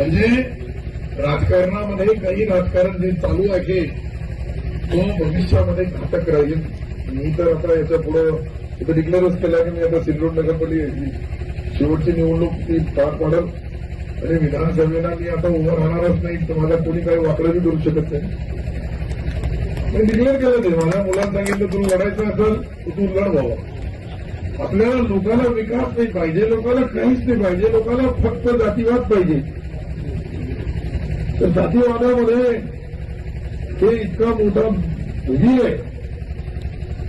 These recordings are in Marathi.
म्हणजे राजकारणामध्ये काही राजकारण जे चालू आहे तो भविष्यामध्ये घातक राहील. मी तर आता याच्यापुढे इथं डिक्लेअरच केलं की मी आता सिल्लोड नगरपालिकेची शेवटची निवडणूक ती पार पाडल. आणि विधानसभेला मी आता उभं राहणारच नाही तुम्हाला कोणी काही वाकडं करू शकत नाही. मी डिक्लेअर केलं ते. माझ्या मुलांना सांगितलं तू लढायचं असेल तर तू लढ व्हावा आपल्याला लोकांना विकास नाही पाहिजे लोकांना काहीच नाही पाहिजे लोकांना फक्त जातीवाद पाहिजे. तर जातीवादामध्ये हे इतका मोठा भुगी आहे.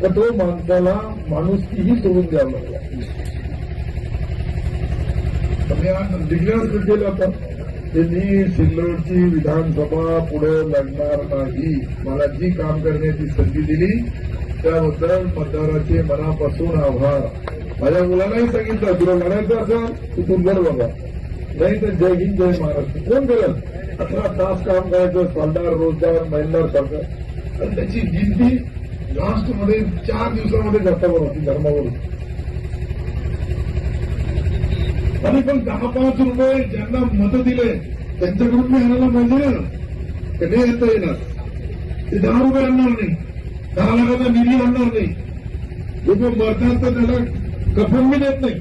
तर तो माणसाला माणुसकीही सोडून द्यावं लागला? मी आज डिक्लेअर केलं होतं की सिल्लोडची विधानसभा पुढे लढणार नाही. मला जी काम करण्याची संधी दिली. त्याबद्दल मतदाराचे मनापासून आभार. माझ्या मुलांनाही सांगितलं तुला लढायचं असेल तू तू बघा. नाही तर जय हिंद जय महाराष्ट्र. कोण करत अठरा तास काम करायचं सरदार रोजगार महिला सरकार आणि त्याची गिनती लास्टमध्ये चार दिवसामध्ये जातावर होती धर्मावरून आणि पण दहा पाच रुपये ज्यांना मत दिले त्यांच्याकडून मी आणायला पाहिजे ना कधी येता येणार ते दहा रुपये आणणार नाही दहा लाखाचा निधी आणणार नाही लोक मरतात तर त्याला कफन बी देत नाही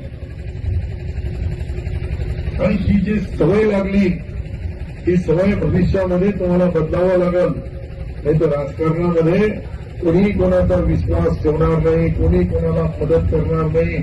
आणि ही जी सवय लागली ही सवय भविष्यामध्ये तुम्हाला बदलावं लागल. नाही तर राजकारणामध्ये कोणी कोणाचा विश्वास ठेवणार नाही कोणी कोणाला मदत करणार नाही.